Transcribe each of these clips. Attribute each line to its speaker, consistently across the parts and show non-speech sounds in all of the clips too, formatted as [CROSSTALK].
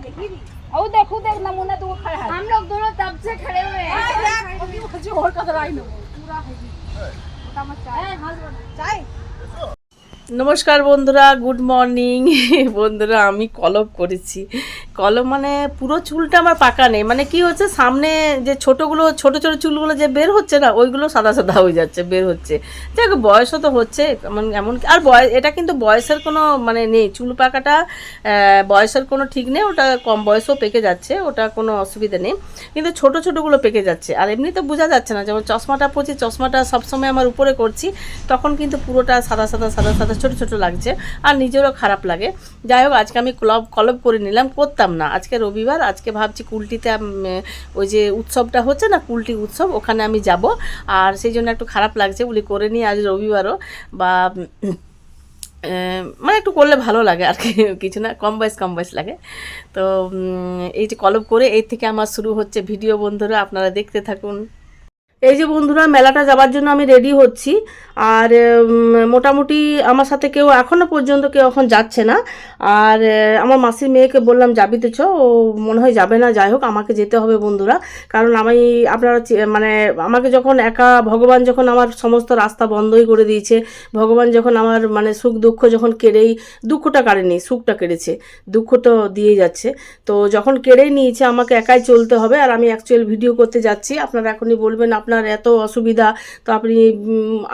Speaker 1: और देखो देख नमूना तो वो खड़ा है हम लोग दोनों तब से खड़े हुए हैं और का कराई लो पूरा है चाय
Speaker 2: নমস্কার বন্ধুরা গুড মর্নিং বন্ধুরা আমি কলপ করেছি কলপ মানে পুরো চুলটা আমার পাকা নেই। মানে কি হচ্ছে, সামনে যে ছোটোগুলো, ছোট ছোট চুলগুলো যে বের হচ্ছে না, ওইগুলো সাদা সাদা হয়ে যাচ্ছে, বের হচ্ছে। যাক বয়সও তো হচ্ছে, এমন এমন আর বয়স এটা কিন্তু বয়সের কোনো মানে নেই। চুল পাকাটা বয়সের কোনো ঠিক নেই, ওটা কম বয়সেও পেকে যাচ্ছে, ওটা কোনো অসুবিধা নেই। কিন্তু ছোট ছোটোগুলো পেকে যাচ্ছে। আর এমনি তো বোঝা যাচ্ছে না, যেমন চশমাটা পরছি, চশমাটা সবসময় আমার উপরে করছি, তখন কিন্তু পুরোটা সাদা সাদা সাদা সাদা, ছোট ছোট লাগছে, আর নিজেরও খারাপ লাগে। যাই হোক, আজকে আমি ক্লব, কলব করে নিলাম করতাম না। আজকে রবিবার, আজকে ভাবছি কুলটিতে ওই যে উৎসবটা হচ্ছে না, কুলটি উৎসব, ওখানে আমি যাব। আর সেই জন্য একটু খারাপ লাগছে বলি করে নিই আজ রবিবারও। বা মানে একটু করলে ভালো লাগে আর কি, কিছু না, কম বয়স কম বয়স লাগে। তো এই যে কলব করে এর থেকে আমার শুরু হচ্ছে ভিডিও বন্ধুরা, আপনারা দেখতে থাকুন। এই যে বন্ধুরা, মেলাটা যাবার জন্য আমি রেডি হচ্ছি। আর মোটামুটি আমার সাথে কেউ এখনও পর্যন্ত কেউ এখন যাচ্ছে না। আর আমার মাসির মেয়েকে বললাম, যাবি তো চ, ও মনে হয় যাবে না, যাই হোক, আমাকে যেতে হবে বন্ধুরা। কারণ আমি, আপনারা মানে আমাকে যখন একা, ভগবান যখন আমার সমস্ত রাস্তা বন্ধই করে দিয়েছে, ভগবান যখন আমার মানে সুখ দুঃখ যখন কেড়েই, দুঃখটা কাড়েনি, সুখটা কেড়েছে, দুঃখ তো দিয়ে যাচ্ছে। তো যখন কেড়েই নিয়েছে, আমাকে একাই চলতে হবে। আর আমি অ্যাকচুয়াল ভিডিও করতে যাচ্ছি, আপনারা এখনই বলবেন আপনার এত অসুবিধা, তো আপনি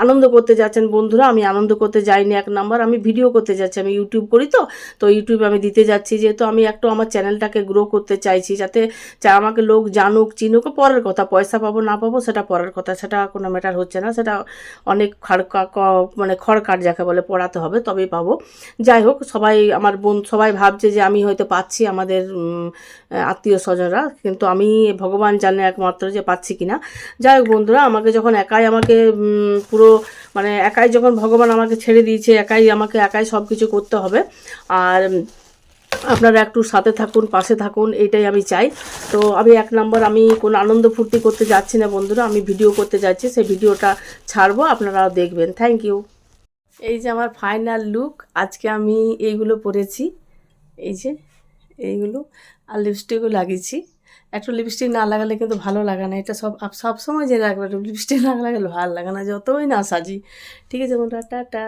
Speaker 2: আনন্দ করতে যাচ্ছেন। বন্ধুরা, আমি আনন্দ করতে যাইনি এক নাম্বার, আমি ভিডিও করতে যাচ্ছি, আমি ইউটিউব করি তো। তো ইউটিউবে আমি দিতে যাচ্ছি, যেহেতু আমি একটু আমার চ্যানেলটাকে গ্রো করতে চাইছি, যাতে আমাকে লোক জানুক, চিনুক পরের কথা, পয়সা পাবো, না পাবো, সেটা পরের কথা, সেটা কোনো ম্যাটার হচ্ছে না, সেটা অনেক মানে খড় কাঠ যাকে বলে, পড়াতে হবে, তবেই পাবো। যাই হোক, সবাই আমার বোন, সবাই ভাবছে যে আমি হয়তো পাচ্ছি আমাদের আত্মীয় স্বজনরা, কিন্তু আমি, ভগবান জানে একমাত্র যে পাচ্ছি কিনা। যাই হোক বন্ধুরা, আমাকে যখন একাই আমাকে পুরো মানে একাই যখন ভগবান আমাকে ছেড়ে দিয়েছে, একাই আমাকে, একাই সব কিছু করতে হবে। আর আপনারা একটু সাথে থাকুন, পাশে থাকুন এটাই আমি চাই। তো আমি এক নম্বর, আমি কোনো আনন্দ ফুর্তি করতে যাচ্ছি না বন্ধুরা, আমি ভিডিও করতে যাচ্ছি, সেই ভিডিওটা ছাড়বো আপনারাও দেখবেন। থ্যাংক ইউ এই যে আমার ফাইনাল লুক আজকে আমি এইগুলো পরেছি। এই যে, এইগুলো, আর লিপস্টিকও লাগিয়েছি। একটু লিপস্টিক না লাগালে কিন্তু ভালো লাগে না। এটা সব সব সময় যে রাখবে লিপস্টিক না লাগালে ভালো লাগে না। যতই না সাজি। ঠিক আছে বন্ধুরা, টাটা।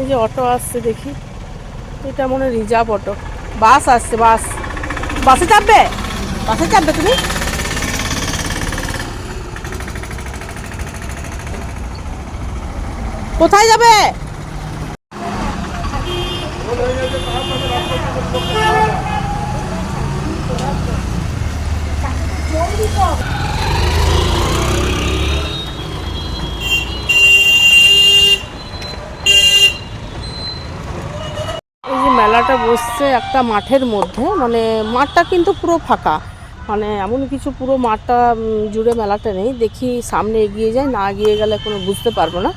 Speaker 2: এই যে অটো আসছে দেখি। এটা মনে রিজার্ভ অটো। বাস আসছে, বাস। বাসে চাপবে? বাসে চাপবে তুমি? কোথায় যাবে এই যে মেলাটা বসছে একটা মাঠের মধ্যে মানে মাঠটা কিন্তু পুরো ফাঁকা। মানে এমন কিছু পুরো মাঠটা জুড়ে মেলাটা নেই। দেখি সামনে এগিয়ে যায় না এগিয়ে গেলে কোনো বুঝতে পারব না।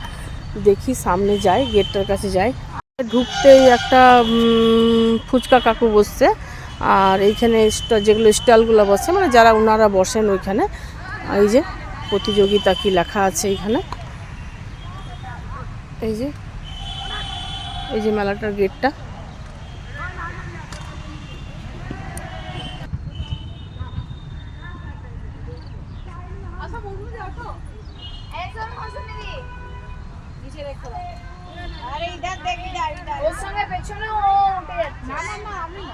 Speaker 2: দেখি সামনে যাই, গেটটার কাছে যাই। ঢুকতেই একটা ফুচকা কাকু বসছে। আর এইখানে যেগুলো স্টলগুলো বসে মানে যারা ওনারা বসেন ওইখানে, এই যে প্রতিযোগিতা কি লেখা আছে এইখানে। এই যে এই যে মেলাটার গেটটা
Speaker 1: আরে ইধার দেখ ইধার ইধার ওর সঙ্গে পেছনে ও উঠে যাচ্ছে না না না আমি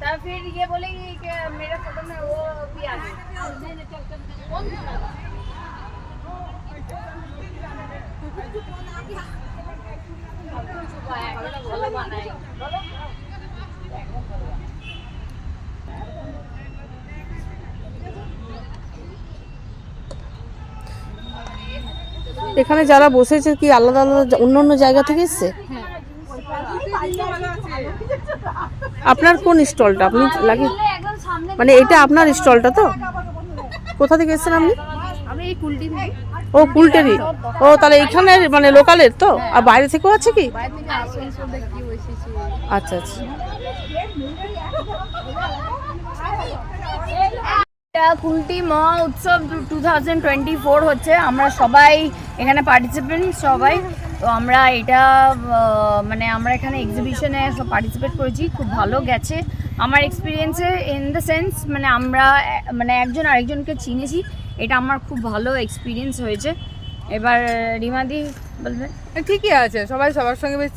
Speaker 1: तब फिर ये बोलेगी कि मेरे फोटो में वो भी आ गई कौन था? ভালো বানাই
Speaker 2: এখানে যারা বসেছে কি আলাদা আলাদা অন্য অন্য জায়গা থেকে এসছে আপনার কোন স্টলটা? আপনি লাগে মানে এটা আপনার স্টলটা তো? কোথা থেকে এসেছেন আপনি? ও কুলটেরি। ও তাহলে এইখানের মানে লোকালের তো? আর বাইরে থেকেও আছে কি? আচ্ছা আচ্ছা।
Speaker 1: কুলটি মহা উৎসব টু থাউজেন্ড টোয়েন্টি ফোর হচ্ছে। আমরা সবাই এখানে পার্টিসিপেন্ট সবাই। তো আমরা এটা মানে আমরা এখানে এক্সিবিশনে পার্টিসিপেট করেছি খুব ভালো গেছে। আমার এক্সপিরিয়েন্সে ইন দ্য সেন্স মানে আমরা মানে একজন আরেকজনকে চিনেছি এটা আমার খুব ভালো এক্সপিরিয়েন্স হয়েছে। এবার রিমাদি বলবে।
Speaker 3: ঠিকই আছে সবাই সবার সঙ্গে বেশ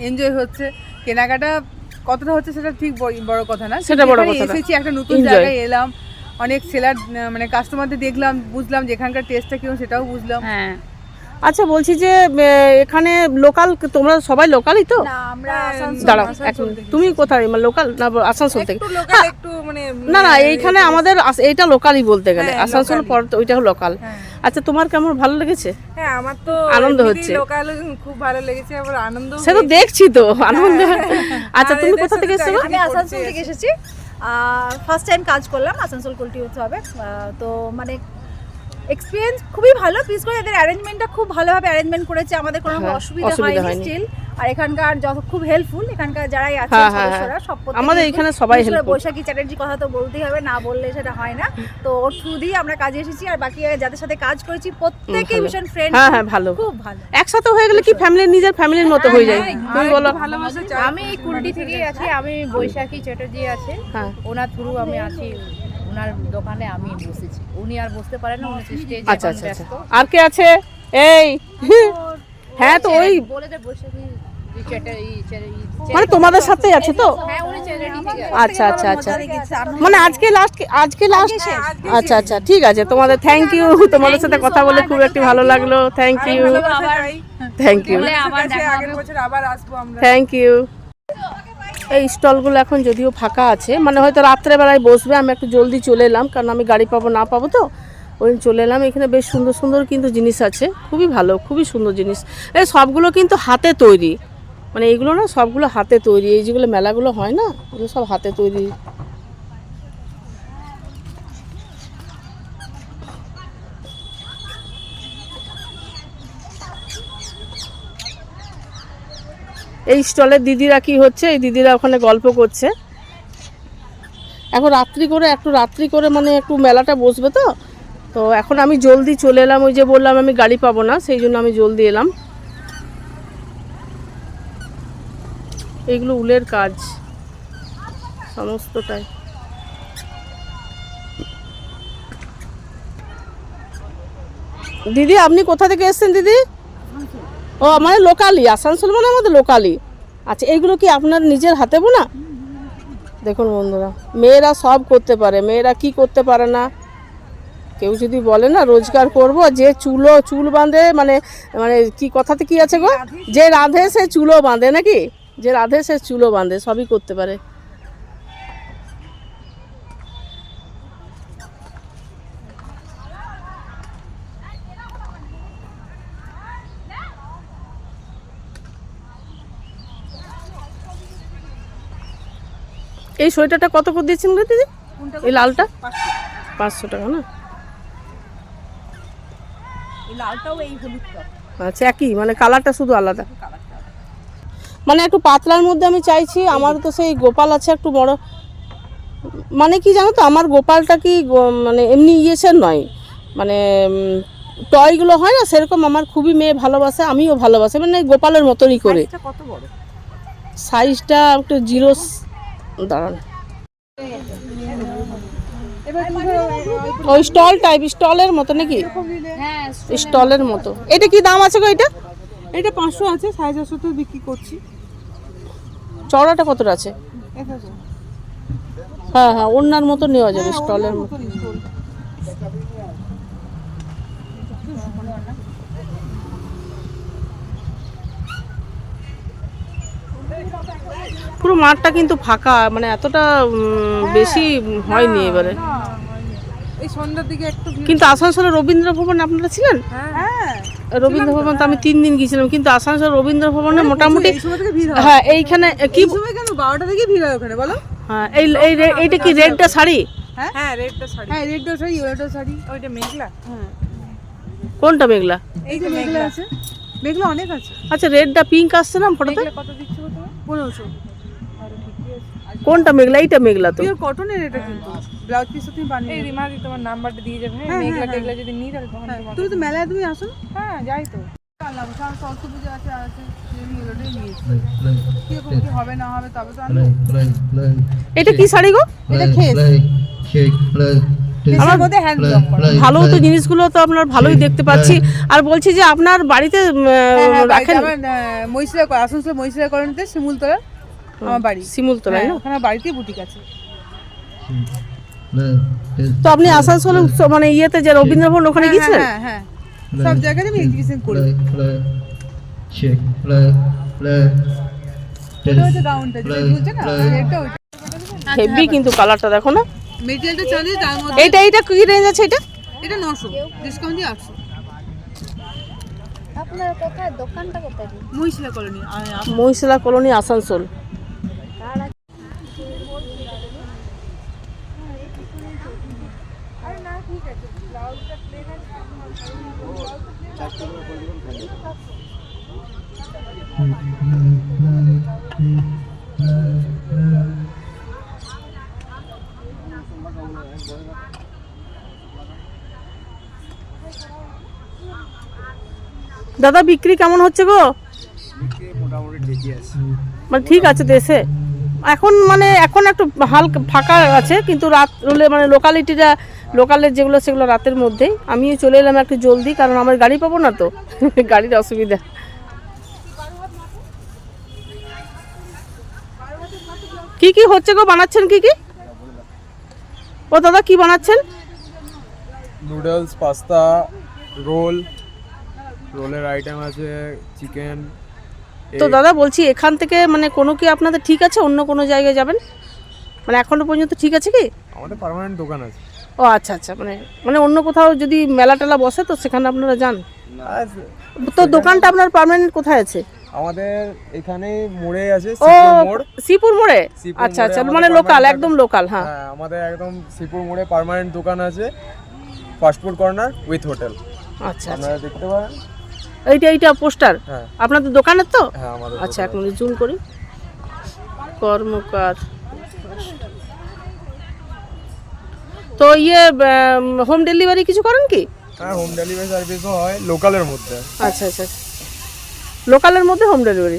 Speaker 3: এনজয় হচ্ছে। কেনাকাটা কতটা হচ্ছে সেটা ঠিক বড়- বড় কথা না।
Speaker 2: সেটা বড় কথা
Speaker 3: এসেছি একটা নতুন জায়গায় এলাম। অনেক সেলার মানে কাস্টমারদের দেখলাম বুঝলাম যেখানকার টেস্টটা কীরকম সেটাও বুঝলাম।
Speaker 1: হ্যাঁ।
Speaker 2: আচ্ছা বলছি যে এখানে লোকাল তোমরা সবাই লোকালই তো?
Speaker 3: আমরা
Speaker 2: দাঁড়াও। তুমি কোথায়? মানে লোকাল না আসানসোল থেকে?
Speaker 3: একটু লোকাল একটু মানে
Speaker 2: না না এইখানে আমাদের এইটা লোকালই বলতে গেলে।
Speaker 3: হ্যাঁ,
Speaker 2: আসানসোল পর ওইটা লোকাল আচ্ছা তোমার কেমন ভালো লেগেছে?
Speaker 3: হ্যাঁ আমার তো
Speaker 2: আনন্দ হচ্ছে।
Speaker 3: লোকাল খুব ভালো লেগেছে আবার আনন্দ
Speaker 2: সে তো দেখছি তো আনন্দ। আচ্ছা তুমি কোথা থেকে এসেছ?
Speaker 4: আমি আসানসোল থেকে এসেছি। ফার্স্ট টাইম কাজ করলাম আসানসোল কুলটি উৎসবে। তো মানে এক্সপিরিয়েন্স খুবই ভালো। পিস করে এদের অ্যারেঞ্জমেন্টটা খুব ভালোভাবে অ্যারেঞ্জমেন্ট করেছে। আমাদের কোনো
Speaker 2: হ্যাঁ,
Speaker 4: অসুবিধা হয়নি। স্টিল আর এখানকার যত খুব হেল্পফুল এখানকার যারাই আছে
Speaker 2: হ্যাঁ, হ্যাঁ,
Speaker 4: সদস্যরা সব
Speaker 2: আমাদের এখানে সবাই
Speaker 4: করে বৈশাখী চ্যাটার্জি কথা তো বলতেই হবে না বললে সেটা হয় না। তো ওর থ্রু দিয়ে আমরা কাজে এসেছি আর বাকি যাদের সাথে কাজ করেছি প্রত্যেকেই ভীষণ ফ্রেন্ড
Speaker 2: হ্যাঁ হ্যাঁ ভালো।
Speaker 4: খুব ভালো।
Speaker 2: একসাথে হয়ে গেলে কি ফ্যামিলির নিজের ফ্যামিলির মতো হয়ে যায়? তুমি বলো।
Speaker 3: ভালোবাসা
Speaker 5: আমি এই কুলটি থেকেই আছি আমি বৈশাখী চ্যাটার্জি আছে।
Speaker 2: হ্যাঁ।
Speaker 5: ওনার থ্রু আমি আছি। ওনার দোকানে আমি বসেছি। উনি আর বসতে পারেন না উনি স্টেজে
Speaker 2: আচ্ছা আচ্ছা। আচ্ছা আর কে আছে? এই। হ্যাঁ তো ওই
Speaker 5: বলে দে চ্যাটার্জি
Speaker 2: মানে তোমাদের সাথেই আছে তো?
Speaker 5: হ্যাঁ
Speaker 2: আচ্ছা আচ্ছা আচ্ছা। মানে আজকে লাস্ট আজকে লাস্ট আচ্ছা আচ্ছা ঠিক আছে তোমাদের থ্যাংক ইউ তোমাদের সাথে কথা বলে খুব একটু ভালো লাগল।
Speaker 3: Thank you thank you
Speaker 2: thank you এই স্টলগুলো এখন যদিও ফাঁকা আছে মানে হয়তো রাত্রেবেলায় বসবে, আমি একটু জলদি চলে এলাম, কারণ আমি গাড়ি পাবো, না পাবো তো, ওই চলে এলাম। এখানে বেশ সুন্দর সুন্দর কিন্তু জিনিস আছে, খুবই ভালো, খুবই সুন্দর জিনিস। এই সবগুলো কিন্তু হাতে তৈরি মানে এইগুলো না সবগুলো হাতে তৈরি, এই যেগুলো মেলাগুলো হয় না, ওগুলো সব হাতে তৈরি। এই স্টলের দিদিরা কি হচ্ছে? এই দিদিরা ওখানে গল্প করছে। এখন রাত্রি করে, একটু রাত্রি করে মানে একটু মেলাটা বসবে তো? তো এখন আমি জলদি চলে এলাম, ওই যে বললাম আমি গাড়ি পাবো না, সেই জন্য আমি জলদি এলাম। এইগুলো উলের কাজ, সমস্তটাই। দিদি, আপনি কোথা থেকে এসেছেন দিদি? ও মানে লোকালি, আসানসোল মানে আমাদের লোকালি। আচ্ছা এইগুলো কি আপনার নিজের হাতে বোনা? দেখুন বন্ধুরা, মেয়েরা সব করতে পারে, মেয়েরা কি করতে পারে না? কেউ যদি বলে না, রোজগার করব যে চুলো, চুল বাঁধে মানে মানে কি কথাতে কি আছে গো? যে রাঁধে, সে চুলো বাঁধে নাকি? যে রাঁধে, সে চুলো বাঁধে, সবই করতে পারে। এই সোয়েটারটা কত করে দিয়েছেন গো দিদি? এই লালটা? পাঁচশো। টাকা না? আচ্ছা একই মানে কালারটা শুধু আলাদা। মানে একটু পাতলার মধ্যে আমি চাইছি আমার তো সেই গোপাল আছে একটু বড়। মানে কি জানো তো আমার গোপালটা কি মানে এমনি ইয়েসের নয়। মানে টয়গুলো হয় না সেরকম আমার খুবই মেয়ে ভালোবাসে আমিও ভালোবাসি। মানে গোপালের মতনই করে। সাইজটা একটু জিরো দাঁড়ান। ওই স্টল টাইপ স্টলের মতো নাকি?
Speaker 1: হ্যাঁ
Speaker 2: স্টলের মতো। এটা কি দাম আছে গো এটা?
Speaker 3: এটা পাঁচশো আছে সাড়ে চারশো তো বিক্রি করছি।
Speaker 2: চড়াটা কতটা আছে? হ্যাঁ হ্যাঁ অন্যার মতো নেওয়া যাবে স্টলের মতো। পুরো মাঠটা কিন্তু ফাঁকা মানে এতটা বেশি হয়নি এবারে।
Speaker 3: এই সন্ধ্যার দিকে একটু
Speaker 2: কিন্তু আসানসোলের রবীন্দ্র ভবন আপনারা ছিলেন?
Speaker 3: হ্যাঁ।
Speaker 2: রবীন্দ্র ভবন তো আমি তিন দিন গিয়েছিলাম কিন্তু আসানসোল রবীন্দ্র ভবনে মোটামুটি
Speaker 3: হয়।
Speaker 2: হ্যাঁ এইখানে কি
Speaker 3: কেন? বারোটা থেকে ভিড় হয় ওখানে বলো।
Speaker 2: হ্যাঁ এই এই রে- এইটা কি রেডটা শাড়ি?
Speaker 3: হ্যাঁ? হ্যাঁ রেডটা শাড়ি। হ্যাঁ রেডটা শাড়ি ওটা শাড়ি। ওইটা মেঘলা। হ্যাঁ।
Speaker 2: কোনটা মেঘলা?
Speaker 3: এই যে মেঘলা আছে। মেঘলা অনেক আছে।
Speaker 2: আচ্ছা রেডটা পিঙ্ক আসছে না ফটোতে?
Speaker 3: কত দিচ্ছ পনেরোশো।
Speaker 2: কোনটা মেঘলা? এইটা মেঘলা তো।
Speaker 3: পিওর কটনের এটা কিন্তু। ব্লাউজ পিস তুমি বানিয়ে এই রিমাদি তোমার নাম্বারটা দিয়ে যাবে। হ্যাঁ মেঘলা টেঘলা যদি নিই তাহলে তখন তুমি তো মেলায় তুমি আসো। হ্যাঁ যাই তো। কারণ সরস্বতী পুজো আছে আর আছে এগুলোটাই নিয়েছি কীরকম কি হবে না হবে তবে তো
Speaker 2: এটা কি শাড়ি গো?
Speaker 3: এটা খেস
Speaker 2: আমার
Speaker 3: মধ্যে
Speaker 2: ভালো তো জিনিসগুলো তো আপনার ভালোই দেখতে পাচ্ছি। আর বলছি যে আপনার বাড়িতে
Speaker 3: হ্যাঁ, হ্যাঁ, বাড়িতে
Speaker 2: রাখেন
Speaker 3: মহিষিলা আসানসোল মহিষিলা কলোনিতে শিমুলতলা আমার বাড়ি।
Speaker 2: শিমুলতলায়
Speaker 3: হ্যাঁ,
Speaker 2: না?
Speaker 3: ওখানে বাড়িতেই বুটিক আছে।
Speaker 2: তো আপনি আসানসোলে মানে ইয়েতে যে রবীন্দ্রভবন ওখানে গিয়েছিলেন?
Speaker 3: হ্যাঁ হ্যাঁ। সব জায়গাতে আমি এক্সিবিশন করি।
Speaker 2: হেভি কিন্তু কালারটা দেখো না?
Speaker 3: মেটেরিয়ালটা চাঁদি তার মধ্যে
Speaker 2: এইটা এইটা কি রেঞ্জ আছে এটা
Speaker 3: এটা নশো ডিসকাউন্ট দিয়ে আটশো
Speaker 1: আপনার কোথায় দোকানটা কোথায়
Speaker 3: মহিষিলা কলোনি আর
Speaker 2: কলোনি আসানসোল দাদা বিক্রি কেমন হচ্ছে গো? মানে ঠিক আছে দেশে। এখন মানে এখন একটু হালকা ফাঁকা আছে কিন্তু রাত হলে মানে লোকালিটিটা লোকালের যেগুলো সেগুলো রাতের মধ্যেই। আমিও চলে এলাম একটু জলদি কারণ আমার গাড়ি পাবো না তো। [LAUGHS] গাড়ির অসুবিধা। কি কি হচ্ছে গো? বানাচ্ছেন কি কি? ও দাদা কি বানাচ্ছেন?
Speaker 6: নুডলস পাস্তা রোল রোলের আইটেম আছে চিকেন
Speaker 2: তো দাদা বলছি এখান থেকে মানে কোনো কি আপনাদের ঠিক আছে? অন্য কোনো জায়গায় যাবেন? মানে এখনও পর্যন্ত ঠিক আছে কি?
Speaker 6: আমাদের পার্মানেন্ট দোকান আছে।
Speaker 2: ও আচ্ছা আচ্ছা মানে মানে অন্য কোথাও যদি মেলা টেলা বসে তো সেখানে আপনারা যান? তো দোকানটা আপনার পার্মানেন্ট কোথায় আছে?
Speaker 6: আমাদের এখানে মোড়ে আছে সিপুর
Speaker 2: শ্রীপুর মোড়ে। আচ্ছা আচ্ছা মানে লোকাল একদম লোকাল হ্যাঁ।
Speaker 6: হ্যাঁ আমাদের একদম শ্রীপুর মোড়ে পার্মানেন্ট দোকান আছে ফাস্টফুড কর্নার উইথ হোটেল
Speaker 2: আচ্ছা।
Speaker 6: আপনারা দেখতে পারেন।
Speaker 2: এইটা এইটা পোস্টার?
Speaker 6: হ্যাঁ।
Speaker 2: আপনাদের দোকানের তো?
Speaker 6: হ্যাঁ
Speaker 2: আচ্ছা এক মিনিট জুম করি। কর্মকার। তো ইয়ে হোম ডেলিভারি কিছু করেন কি?
Speaker 6: হ্যাঁ হোম ডেলিভারি সার্ভিসও হয় লোকালের মধ্যে।
Speaker 2: আচ্ছা আচ্ছা। লোকালের মধ্যে হোম ডেলিভারি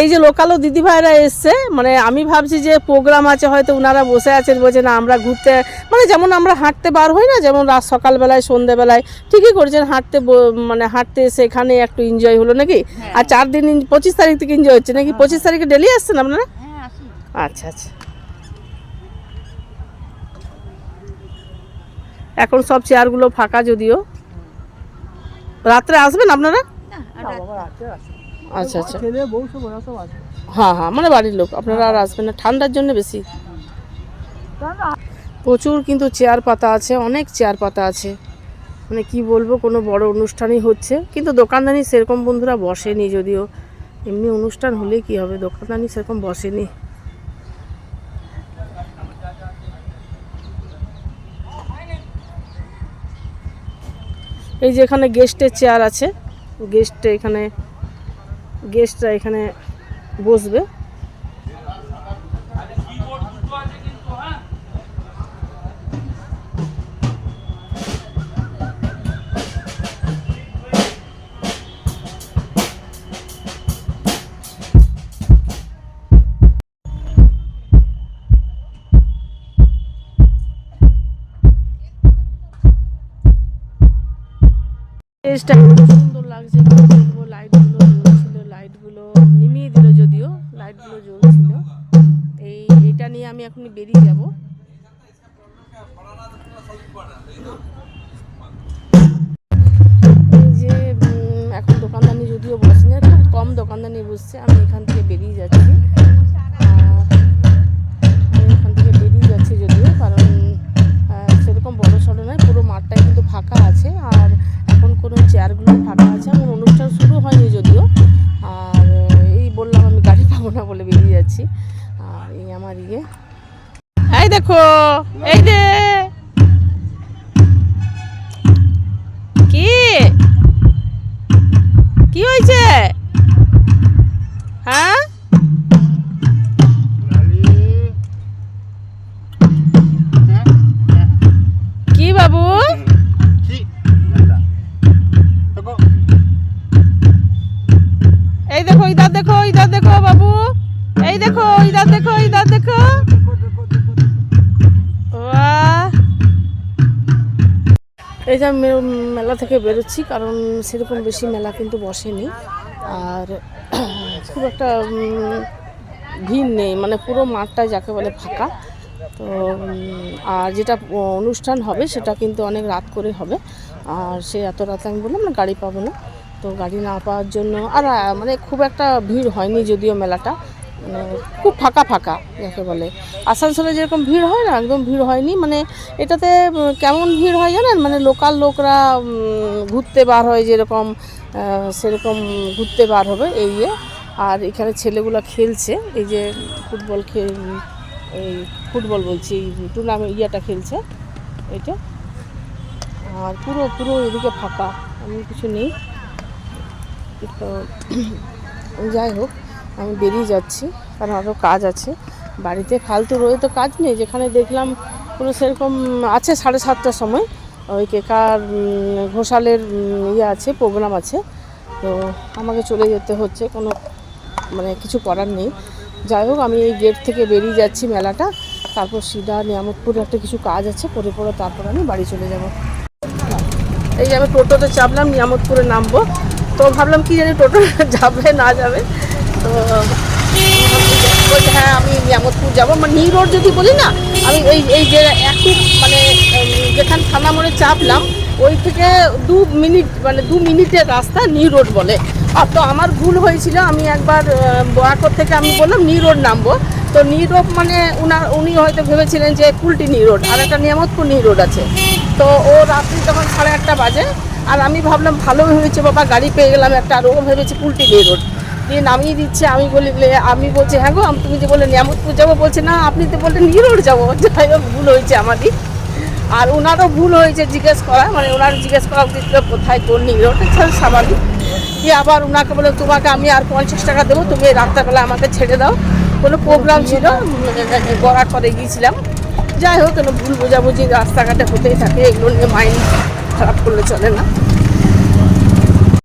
Speaker 2: এই যে লোকালও দিদি ভাইরা এসছে মানে আমি ভাবছি যে প্রোগ্রাম আছে হয়তো ওনারা বসে আছেন বলছে না আমরা ঘুরতে মানে যেমন আমরা হাঁটতে বার হই না যেমন রাত সকালবেলায় সন্ধেবেলায় ঠিকই করেছেন হাঁটতে ব- মানে হাঁটতে এসে এখানে একটু এনজয় হলো নাকি? আর চার দিন পঁচিশ তারিখ থেকে এনজয় হচ্ছে নাকি? পঁচিশ তারিখে ডেলি আসছেন আপনারা?
Speaker 1: হ্যাঁ
Speaker 2: আচ্ছা আচ্ছা। এখন সব চেয়ারগুলো ফাঁকা যদিও। রাত্রে আসবেন আপনারা? আচ্ছা আচ্ছা। হ্যাঁ হ্যাঁ মানে বাড়ির লোক। আপনারা আর আসবেন না ঠান্ডার জন্য বেশি। প্রচুর কিন্তু চেয়ার পাতা আছে অনেক চেয়ার পাতা আছে। মানে কি বলব কোনো বড় অনুষ্ঠানই হচ্ছে। কিন্তু দোকানদানি সেরকম বন্ধুরা বসেনি যদিও। এমনি অনুষ্ঠান হলে কি হবে দোকানদানি সেরকম বসেনি। এই যে এখানে গেস্টের চেয়ার আছে। গেস্ট এখানে গেস্টরা এখানে বসবে। আর এই আমার ইয়ে। এই দেখো এই যে এই যে আমি মেলা থেকে বেরোচ্ছি, কারণ সেরকম বেশি মেলা কিন্তু বসেনি। আর খুব একটা ভিড় নেই মানে পুরো মাঠটা যাকে বলে ফাঁকা। তো আর যেটা অনুষ্ঠান হবে সেটা কিন্তু অনেক রাত করে হবে। আর সে এত রাতে আমি বললাম না, গাড়ি পাবো না। তো গাড়ি না পাওয়ার জন্য, আর মানে খুব একটা ভিড় হয়নি যদিও মেলাটা। খুব ফাঁকা ফাঁকা, যাকে বলে। আসানসোলে যেরকম ভিড় হয় না, একদম ভিড় হয়নি। মানে এটাতে কেমন ভিড় হয় জানেন? মানে লোকাল লোকরা ঘুরতে বার হয় যেরকম সেরকম ঘুরতে বার হবে এই ইয়ে। আর এখানে ছেলেগুলো খেলছে, এই যে ফুটবল খেল এই ফুটবল বলছি টুর্নামেন্ট ইয়েটা খেলছে এটা আর পুরো পুরো এদিকে ফাঁকা, এমন কিছু নেই। যাই হোক। আমি বেরিয়ে যাচ্ছি, কারণ আরও কাজ আছে। বাড়িতে ফালতু রয়ে তো কাজ নেই, যেখানে দেখলাম কোনো সেরকম আছে সাড়ে সাতটার সময়। ওই কেকার ঘোষালের ইয়ে আছে প্রোগ্রাম আছে। তো আমাকে চলে যেতে হচ্ছে, কোনো মানে কিছু করার নেই। যাই হোক, আমি এই গেট থেকে বেরিয়ে যাচ্ছি মেলাটা। তারপর সিধা, নিয়ামতপুরে একটা কিছু কাজ আছে পরে পরে তারপর আমি বাড়ি চলে যাব। এই যে আমি টোটোতে চাপলাম, নিয়ামতপুরে নামবো। তো ভাবলাম কি জানি টোটো যাবে, না যাবে। তো হ্যাঁ আমি নিয়ামতপুর যাব। মানে নিউ রোড যদি বলি না, আমি এই এই যে একই মানে যেখানে থানা মোড়ে চাপলাম, ওই থেকে দু মিনিট মানে দু মিনিটের রাস্তা নিউ রোড বলে। আর তো আমার ভুল হয়েছিল, আমি একবার বয়াকর থেকে আমি বললাম নিউ রোড নামবো। তো নিউ রোড মানে উনার উনি হয়তো ভেবেছিলেন যে কুলটি নিউ রোড, আর একটা নিয়ামতপুর নিউ রোড আছে। তো ও রাত্রি তখন সাড়ে আটটা বাজে, আর আমি ভাবলাম ভালো হয়েছে, বাবা, গাড়ি পেয়ে গেলাম একটা, আর ও ভেবেছে কুলটি নিউ রোড। দিয়ে নামিয়ে দিচ্ছে, আমি বলি আমি বলছি হ্যাঁ গো তুমি যে বলে নিয়ামতপুর যাব, বলছে, না, আপনি তো বললেন নিউ রোড যাব। [LAUGHS] যাই হোক, ভুল হয়েছে আমারই। আর ওনারও ভুল হয়েছে জিজ্ঞেস করা মানে ওনার জিজ্ঞেস করা উচিত কোথায় কোন নিউ রোড এটা স্বাভাবিক। দিয়ে আবার ওনাকে বলে, তোমাকে আমি আর পঞ্চাশ টাকা দেবো, তুমি রাত্রেবেলা আমাকে ছেড়ে দাও। কোনো প্রোগ্রাম ছিল গড়ার পরে গিয়েছিলাম। যাই হোক, কোনো ভুল বোঝাবুঝি, রাস্তাঘাটে হতেই থাকে, এগুলো নিয়ে মাইন্ড খারাপ করলে চলে না।